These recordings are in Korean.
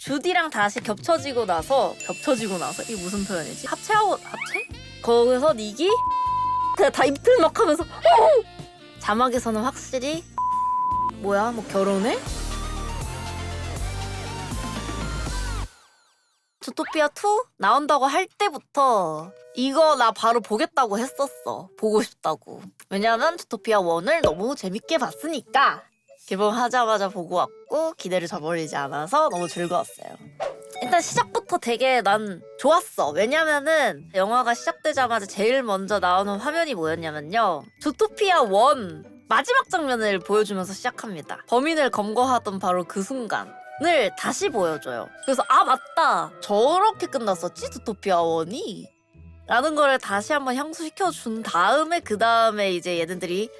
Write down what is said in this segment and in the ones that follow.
주디랑 다시 겹쳐지고 나서 겹쳐지고 나서 이게 무슨 표현이지? 합체하고 합체? 거기서 닉이 그냥 다 입틀막 하면서 자막에서는 확실히 뭐야 뭐 결혼해? 주토피아 2 나온다고 할 때부터 이거 나 바로 보겠다고 했었어. 보고 싶다고. 왜냐면 주토피아 1을 너무 재밌게 봤으니까 개봉하자마자 보고 왔고 기대를 저버리지 않아서 너무 즐거웠어요. 일단 시작부터 되게 난 좋았어. 왜냐면은 영화가 시작되자마자 제일 먼저 나오는 화면이 뭐였냐면요. 주토피아 1 마지막 장면을 보여주면서 시작합니다. 범인을 검거하던 바로 그 순간 을 다시 보여줘요. 그래서 아 맞다. 저렇게 끝났었지 주토피아 1이? 라는 거를 다시 한번 향수시켜 준 다음에 그 다음에 이제 얘네들이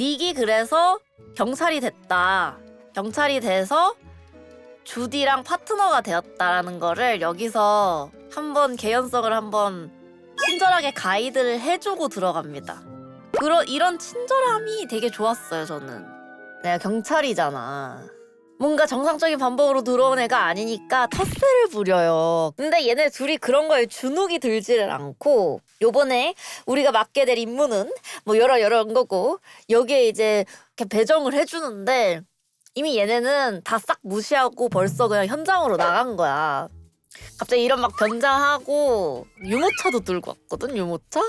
닉이 그래서 경찰이 됐다. 경찰이 돼서 주디랑 파트너가 되었다라는 거를 여기서 한번 개연성을 한번 친절하게 가이드를 해주고 들어갑니다. 그런 이런 친절함이 되게 좋았어요 저는. 내가 경찰이잖아. 뭔가 정상적인 방법으로 들어온 애가 아니니까 텃세를 부려요. 근데 얘네 둘이 그런 거에 주눅이 들지를 않고 요번에 우리가 맡게 될 임무는 뭐 여러 여러 거고 여기에 이제 이렇게 배정을 해주는데 이미 얘네는 다 싹 무시하고 벌써 그냥 현장으로 나간 거야. 갑자기 이런 막 변장하고 유모차도 들고 왔거든 유모차?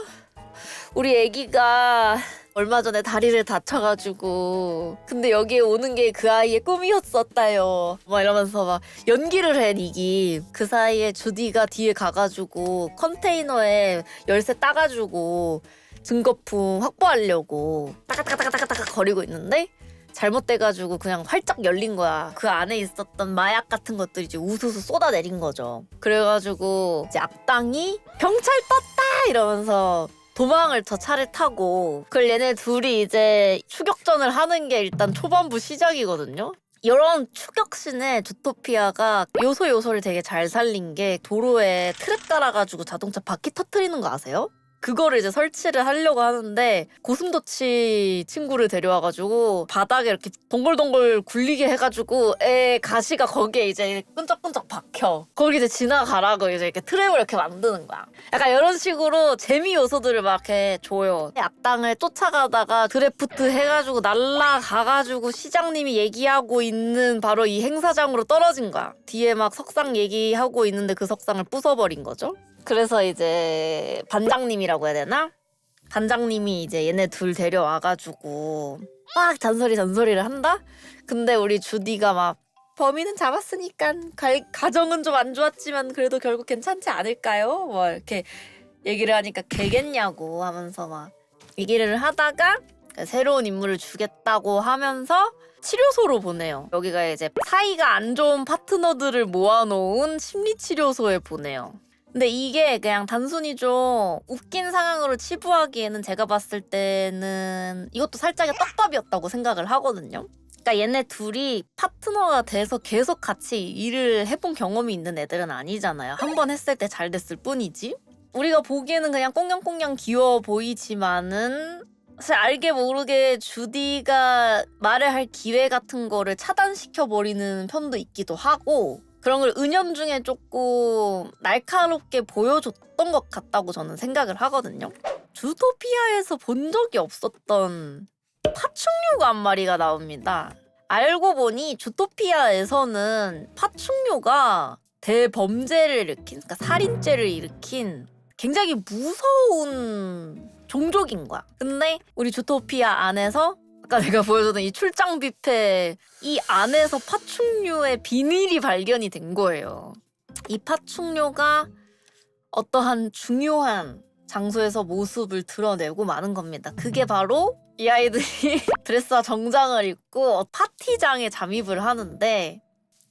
우리 애기가 얼마 전에 다리를 다쳐가지고 근데 여기에 오는 게 그 아이의 꿈이었었다요 막 이러면서 막 연기를 해 닉이 그 사이에 주디가 뒤에 가가지고 컨테이너에 열쇠 따가지고 증거품 확보하려고 따가따가따가따가 거리고 있는데 잘못돼가지고 그냥 활짝 열린 거야. 그 안에 있었던 마약 같은 것들이 이제 우수수 쏟아내린 거죠. 그래가지고 이제 악당이 경찰 떴다 이러면서 도망을 저 차를 타고 그걸 얘네 둘이 이제 추격전을 하는 게 일단 초반부 시작이거든요. 이런 추격신에 주토피아가 요소 요소를 되게 잘 살린 게 도로에 트랩 깔아가지고 자동차 바퀴 터트리는 거 아세요? 그거를 이제 설치를 하려고 하는데 고슴도치 친구를 데려와가지고 바닥에 이렇게 동글동글 굴리게 해가지고 애 가시가 거기에 이제 끈적끈적 박혀. 거기 이제 지나가라고 이제 이렇게 트랩을 이렇게 만드는 거야. 약간 이런 식으로 재미 요소들을 막 이렇게 줘요. 악당을 쫓아가다가 드래프트 해가지고 날라가가지고 시장님이 얘기하고 있는 바로 이 행사장으로 떨어진 거야. 뒤에 막 석상 얘기하고 있는데 그 석상을 부숴버린 거죠. 그래서 이제 반장님이라고 해야 되나? 반장님이 이제 얘네 둘 데려와가지고 막 잔소리 잔소리를 한다? 근데 우리 주디가 막 범인은 잡았으니까 가, 가정은 좀 안 좋았지만 그래도 결국 괜찮지 않을까요? 뭐 이렇게 얘기를 하니까 개겠냐고 하면서 막 얘기를 하다가 새로운 인물을 주겠다고 하면서 치료소로 보내요. 여기가 이제 사이가 안 좋은 파트너들을 모아놓은 심리치료소에 보내요. 근데 이게 그냥 단순히 좀 웃긴 상황으로 치부하기에는 제가 봤을 때는 이것도 살짝의 떡밥이었다고 생각을 하거든요. 그러니까 얘네 둘이 파트너가 돼서 계속 같이 일을 해본 경험이 있는 애들은 아니잖아요. 한 번 했을 때 잘 됐을 뿐이지. 우리가 보기에는 그냥 꽁냥꽁냥 귀여워 보이지만은 사실 알게 모르게 주디가 말을 할 기회 같은 거를 차단시켜 버리는 편도 있기도 하고 그런 걸 은연 중에 조금 날카롭게 보여줬던 것 같다고 저는 생각을 하거든요. 주토피아에서 본 적이 없었던 파충류가 한 마리가 나옵니다. 알고 보니 주토피아에서는 파충류가 대범죄를 일으킨, 그러니까 살인죄를 일으킨 굉장히 무서운 종족인 거야. 근데 우리 주토피아 안에서 아까 내가 보여줬던 이 출장 뷔페 이 안에서 파충류의 비밀이 발견이 된 거예요. 이 파충류가 어떠한 중요한 장소에서 모습을 드러내고 마는 겁니다. 그게 바로 이 아이들이 드레스와 정장을 입고 파티장에 잠입을 하는데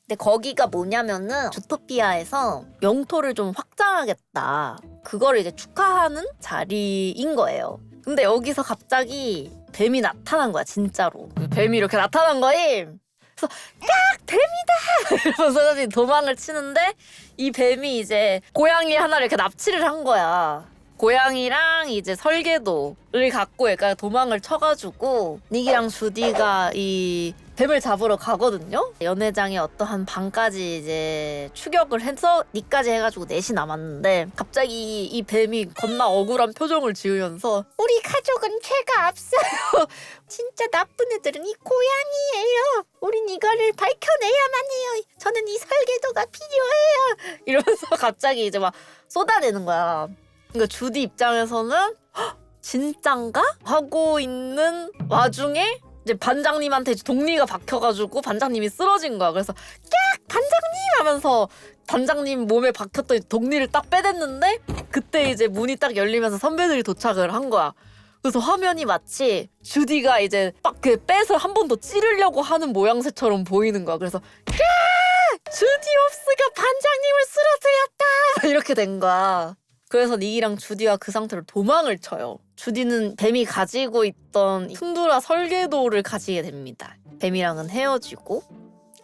근데 거기가 뭐냐면은 주토피아에서 영토를 좀 확장하겠다. 그거를 이제 축하하는 자리인 거예요. 근데 여기서 갑자기 뱀이 나타난 거야, 진짜로. 뱀이 이렇게 나타난 거임. 그래서 깍! 뱀이다! 이러면서 도망을 치는데 이 뱀이 이제 고양이 하나를 이렇게 납치를 한 거야. 고양이랑 이제 설계도를 갖고 얘가 도망을 쳐가지고 닉이랑 주디가 이 뱀을 잡으러 가거든요. 연회장에 어떠한 방까지 이제 추격을 해서 니까지 해가지고 넷이 남았는데 갑자기 이 뱀이 겁나 억울한 표정을 지으면서 우리 가족은 죄가 없어요. 진짜 나쁜 애들은 이 고양이예요. 우린 이거를 밝혀내야만 해요. 저는 이 설계도가 필요해요. 이러면서 갑자기 이제 막 쏟아내는 거야. 그러니까 주디 입장에서는 "헉, 진짠가? 하고 있는 와중에 이제 반장님한테 동리가 박혀가지고 반장님이 쓰러진 거야. 그래서 깍 반장님 하면서 반장님 몸에 박혔던 동리를 딱 빼댔는데 그때 이제 문이 딱 열리면서 선배들이 도착을 한 거야. 그래서 화면이 마치 주디가 이제 막그 뺏을 한 번 더 찌르려고 하는 모양새처럼 보이는 거야. 그래서 깍 주디옵스가 반장님을 쓰러뜨렸다 이렇게 된 거야. 그래서 닉이랑 주디가 그 상태로 도망을 쳐요. 주디는 뱀이 가지고 있던 툰두라 설계도를 가지게 됩니다. 뱀이랑은 헤어지고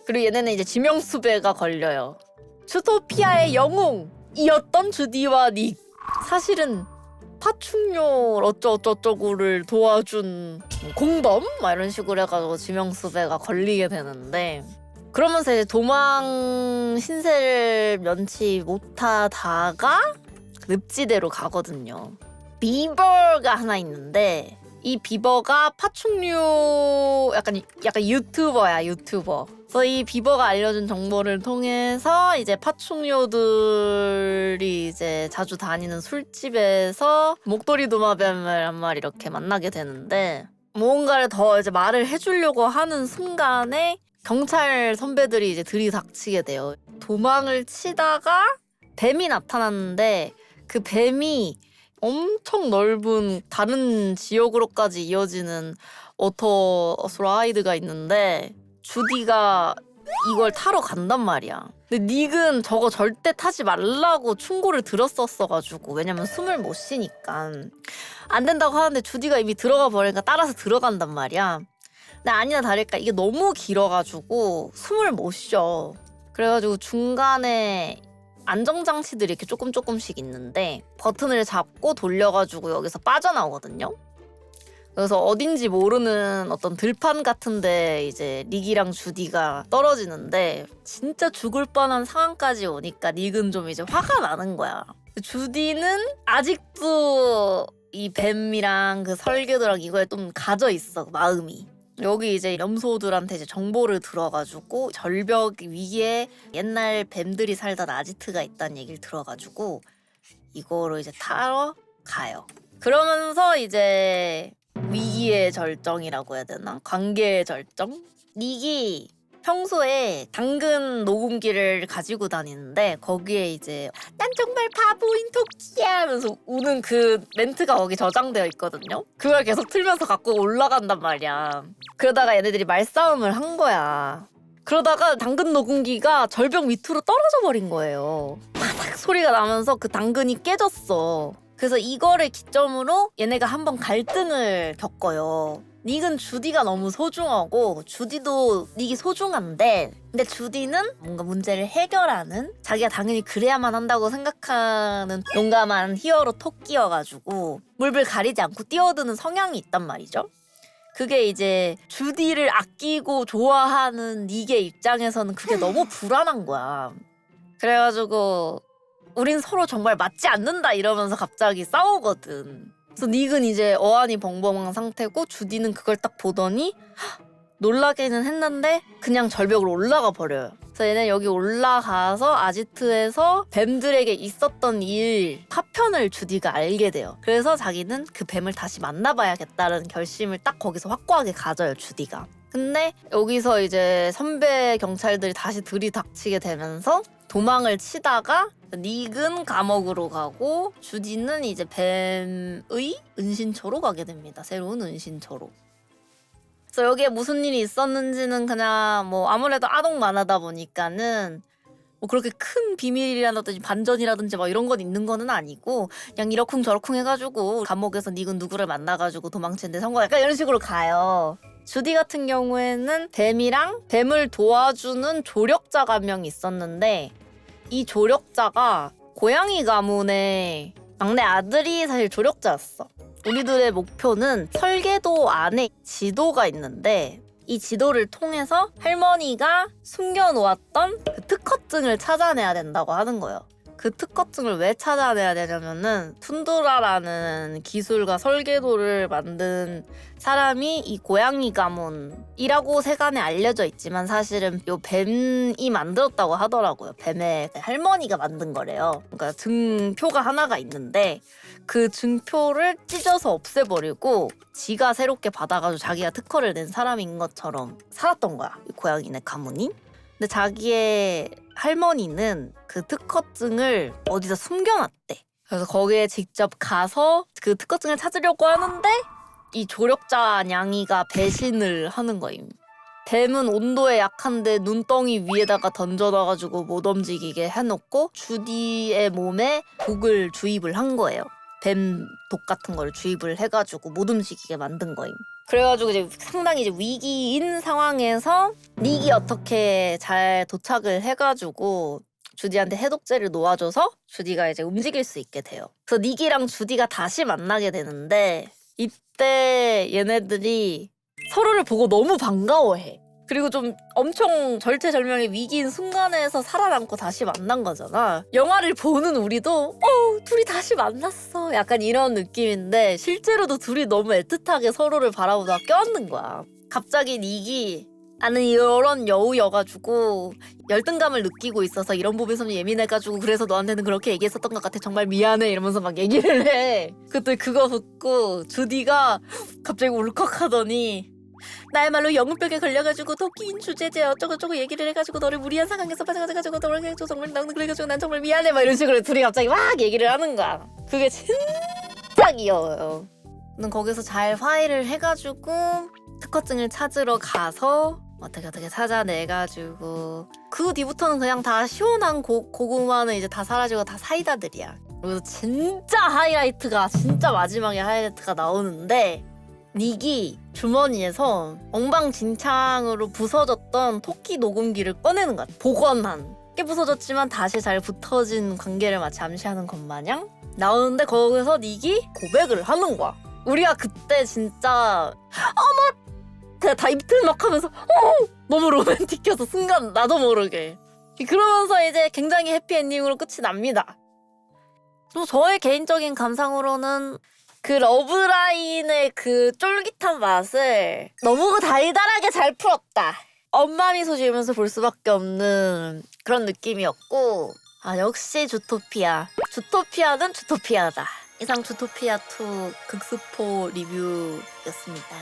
그리고 얘네는 이제 지명수배가 걸려요. 주토피아의 영웅이었던 주디와 닉. 사실은 파충류 어쩌고저쩌고를 도와준 공범? 막 이런 식으로 해가지고 지명수배가 걸리게 되는데 그러면서 이제 도망 신세를 면치 못하다가 늪지대로 가거든요. 비버가 하나 있는데 이 비버가 파충류 약간 약간 유튜버야 유튜버. 그래서 이 비버가 알려준 정보를 통해서 이제 파충류들이 이제 자주 다니는 술집에서 목도리 도마뱀을 한 마리 이렇게 만나게 되는데 무언가를 더 이제 말을 해주려고 하는 순간에 경찰 선배들이 이제 들이닥치게 돼요. 도망을 치다가 뱀이 나타났는데 그 뱀이 엄청 넓은 다른 지역으로까지 이어지는 오토스라이드가 있는데 주디가 이걸 타러 간단 말이야. 근데 닉은 저거 절대 타지 말라고 충고를 들었었어가지고 왜냐면 숨을 못 쉬니까 안 된다고 하는데 주디가 이미 들어가 버리니까 따라서 들어간단 말이야. 근데 아니나 다를까 이게 너무 길어가지고 숨을 못 쉬어. 그래가지고 중간에 안정장치들이 이렇게 조금 조금씩 있는데 버튼을 잡고 돌려가지고 여기서 빠져나오거든요. 그래서 어딘지 모르는 어떤 들판 같은데 이제 닉이랑 주디가 떨어지는데 진짜 죽을 뻔한 상황까지 오니까 닉은 좀 이제 화가 나는 거야. 주디는 아직도 이 뱀이랑 그 설계도랑 이거에 좀 가져 있어 마음이. 여기 이제 염소들한테 이제 정보를 들어가지고 절벽 위에 옛날 뱀들이 살던 아지트가 있다는 얘기를 들어가지고 이거를 이제 타러 가요. 그러면서 이제 위기의 절정이라고 해야 되나? 관계의 절정? 닉이 평소에 당근 녹음기를 가지고 다니는데 거기에 이제 난 정말 바보인 토끼야 하면서 우는 그 멘트가 거기 저장되어 있거든요. 그걸 계속 틀면서 갖고 올라간단 말이야. 그러다가 얘네들이 말싸움을 한 거야. 그러다가 당근 녹음기가 절벽 밑으로 떨어져 버린 거예요. 바닥 소리가 나면서 그 당근이 깨졌어. 그래서 이거를 기점으로 얘네가 한번 갈등을 겪어요. 닉은 주디가 너무 소중하고 주디도 닉이 소중한데 근데 주디는 뭔가 문제를 해결하는 자기가 당연히 그래야만 한다고 생각하는 용감한 히어로 토끼여가지고 물불 가리지 않고 뛰어드는 성향이 있단 말이죠. 그게 이제 주디를 아끼고 좋아하는 닉의 입장에서는 그게 너무 불안한 거야. 그래가지고 우린 서로 정말 맞지 않는다 이러면서 갑자기 싸우거든. 그래서 닉은 이제 어안이 벙벙한 상태고 주디는 그걸 딱 보더니 헉, 놀라기는 했는데 그냥 절벽으로 올라가 버려요. 그래서 얘는 여기 올라가서 아지트에서 뱀들에게 있었던 일 파편을 주디가 알게 돼요. 그래서 자기는 그 뱀을 다시 만나봐야겠다는 결심을 딱 거기서 확고하게 가져요, 주디가. 근데 여기서 이제 선배 경찰들이 다시 들이닥치게 되면서 도망을 치다가 닉은 감옥으로 가고 주디는 이제 뱀의 은신처로 가게 됩니다. 새로운 은신처로. 그래서 여기에 무슨 일이 있었는지는 그냥 뭐 아무래도 아동 만화다 보니까는 뭐 그렇게 큰 비밀이라든지 반전이라든지 막 이런 건 있는 거는 아니고 그냥 이러쿵 저러쿵 해가지고 감옥에서 닉은 누구를 만나가지고 도망치는데 성공 약간 이런 식으로 가요. 주디 같은 경우에는 뱀이랑 뱀을 도와주는 조력자가 한 명 있었는데 이 조력자가 고양이 가문의 막내 아들이 사실 조력자였어. 우리들의 목표는 설계도 안에 지도가 있는데 이 지도를 통해서 할머니가 숨겨놓았던 그 특허증을 찾아내야 된다고 하는 거예요. 그 특허증을 왜 찾아내야 되냐면은 툰드라라는 기술과 설계도를 만든 사람이 이 고양이 가문이라고 세간에 알려져 있지만 사실은 요 뱀이 만들었다고 하더라고요. 뱀의 할머니가 만든 거래요. 그러니까 증표가 하나가 있는데 그 증표를 찢어서 없애버리고 지가 새롭게 받아가지고 자기가 특허를 낸 사람인 것처럼 살았던 거야. 이 고양이네 가문이. 근데 자기의 할머니는 그 특허증을 어디다 숨겨놨대. 그래서 거기에 직접 가서 그 특허증을 찾으려고 하는데 이 조력자 냥이가 배신을 하는 거임. 뱀은 온도에 약한데 눈덩이 위에다가 던져놔가지고 못 움직이게 해놓고 주디의 몸에 독을 주입을 한 거예요. 뱀 독 같은 걸 주입을 해가지고 못 움직이게 만든 거임. 그래가지고 이제 상당히 이제 위기인 상황에서 닉이 어떻게 잘 도착을 해가지고 주디한테 해독제를 놓아줘서 주디가 이제 움직일 수 있게 돼요. 그래서 닉이랑 주디가 다시 만나게 되는데 이때 얘네들이 서로를 보고 너무 반가워해. 그리고 좀 엄청 절체절명의 위기인 순간에서 살아남고 다시 만난 거잖아. 영화를 보는 우리도 어 둘이 다시 만났어. 약간 이런 느낌인데 실제로도 둘이 너무 애틋하게 서로를 바라보다 껴안는 거야. 갑자기 닉이 나는 이런 여우여가지고 열등감을 느끼고 있어서 이런 부분에서 예민해가지고 그래서 너한테는 그렇게 얘기했었던 것 같아 정말 미안해 이러면서 막 얘기를 해 그때 그거 듣고 주디가 갑자기 울컥하더니 나야말로 영웅병에 걸려가지고 토끼인 주제제 어쩌고저쩌고 얘기를 해가지고 너를 무리한 상황에서 빠져가지고 너를 해가지고 정말 나는 그래가지고 난 정말 미안해. 막 이런 식으로 둘이 갑자기 막 얘기를 하는 거야. 그게 진짜 귀여워요. 는 거기서 잘 화해를 해가지고 특허증을 찾으러 가서 어떻게 어떻게 찾아내가지고 그 뒤부터는 그냥 다 시원한 고, 고구마는 이제 다 사라지고 다 사이다들이야. 그리고 진짜 하이라이트가 진짜 마지막에 하이라이트가 나오는데 닉이 주머니에서 엉망진창으로 부서졌던 토끼 녹음기를 꺼내는 거야 복원한. 꽤 부서졌지만 다시 잘 붙어진 관계를 마치 암시하는 것 마냥 나오는데 거기서 닉이 고백을 하는 거야. 우리가 그때 진짜 어머 그냥 다 입틀막 하면서 어 너무 로맨틱해서 순간 나도 모르게. 그러면서 이제 굉장히 해피엔딩으로 끝이 납니다. 또 저의 개인적인 감상으로는 그 러브라인의 그 쫄깃한 맛을 너무 달달하게 잘 풀었다. 엄마 미소 지으면서 볼 수밖에 없는 그런 느낌이었고 아 역시 주토피아. 주토피아는 주토피아다. 이상 주토피아 2 극스포 리뷰였습니다